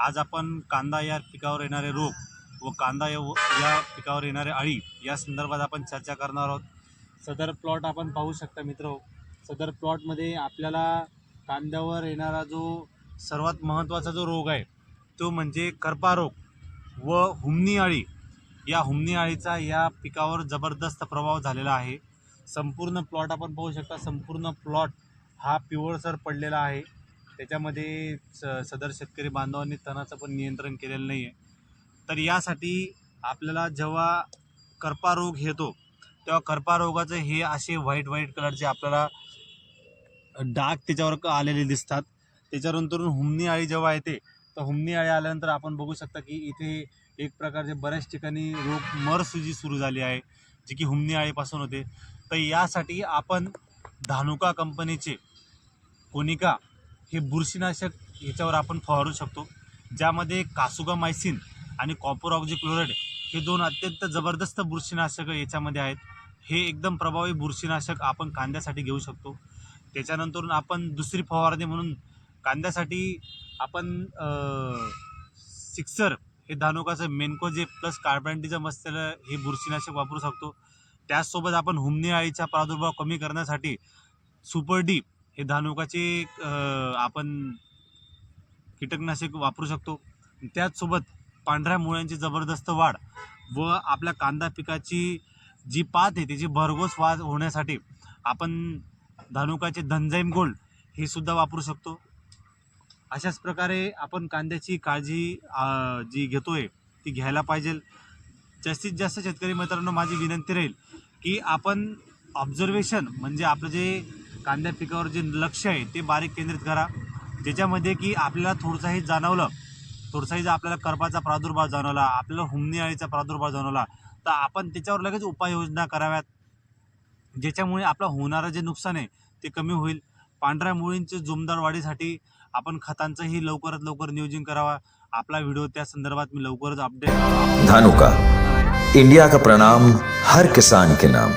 आज आपण कांदा या पिकावर येणारे रोग व कांदा या या पिकावर येणारे अळी या संदर्भात आपण चर्चा करणार आहोत. सदर प्लॉट आपण पाहू शकता मित्र. सदर प्लॉटमध्ये आपल्याला कांद्यावर येणारा जो सर्वात महत्त्वाचा जो रोग आहे तो म्हणजे करपा रोग व हुमणी अळी. या हुमणी अळीचा या पिकावर जबरदस्त प्रभाव झालेला आहे. संपूर्ण प्लॉट आपण पाहू शकता. संपूर्ण प्लॉट हा पिवळसर पडलेला आहे. त्याच्यामध्ये स सदर शेतकरी बांधवांनी तणाचं पण नियंत्रण केलेलं नाही आहे तर यासाठी आपल्याला जेव्हा करपा रोग येतो तेव्हा करपा रोगाचे हे असे व्हाईट व्हाईट कलरचे आपल्याला डाग त्याच्यावर आलेले दिसतात. त्याच्यानंतर हुमणी अळी जेव्हा येते तर हुमणी अळी आल्यानंतर आपण बघू शकता की इथे एक प्रकारचे बऱ्याच ठिकाणी रोग मरसुजी सुरू झाली आहे जी की हुमणी अळीपासून होते. तर यासाठी आपण धानुका कंपनीचे कोनिका हे बुरशीनाशक ह्याच्यावर आपण फवारू शकतो. ज्यामध्ये कासुगामायसिन आणि कॉपर ऑक्झिक्लोराईड हे दोन अत्यंत जबरदस्त बुरशीनाशकं याच्यामध्ये आहेत. हे एकदम प्रभावी बुरशीनाशक आपण कांद्यासाठी घेऊ शकतो. त्याच्यानंतर आपण दुसरी फवारणी म्हणून कांद्यासाठी आपण सिक्सर हे धानुकाचं मेनकोजे प्लस कार्बनटिझम असलेलं हे बुरशीनाशक वापरू शकतो. त्याचसोबत आपण हुमनी अळीचा प्रादुर्भाव कमी करण्यासाठी सुपर डी हे धानुकाचे आपण कीटकनाशक वापरू शकतो. त्याचसोबत पांढऱ्या मुळ्यांची जबरदस्त वाढ व आपल्या कांदा पिकाची जी पात आहे त्याची भरघोस वाढ होण्यासाठी आपण धानुकाचे धनजैम गोल्ड हे सुद्धा वापरू शकतो. अशाच प्रकारे आपण कांद्याची काळजी जी जी घेतोय ती घ्यायला पाहिजे. जास्तीत जास्त शेतकरी मित्रांनो माझी विनंती राहील की आपण ऑब्झर्वेशन म्हणजे आपलं जे कांद्या पिकावर जे लक्ष आहे ते बारीक केंद्रित करा. ज्याच्यामध्ये की आपल्याला थोडंसंही जाणवलं थोडंसंही जर आपल्याला करपाचा प्रादुर्भाव जाणवला आपल्याला हुमणी अळीचा प्रादुर्भाव जाणवला तर आपण त्याच्यावर लगेच उपाययोजना कराव्यात. ज्याच्यामुळे आपलं होणारं जे नुकसान आहे ते कमी होईल. पांढऱ्या मुळींचे जोमदार वाढीसाठी आपण खतांचंही लवकरात लवकर नियोजन करावा. आपला व्हिडिओ त्या संदर्भात मी लवकरच अपडेट धानुका इंडिया का प्रणाम हर किसान के नाम.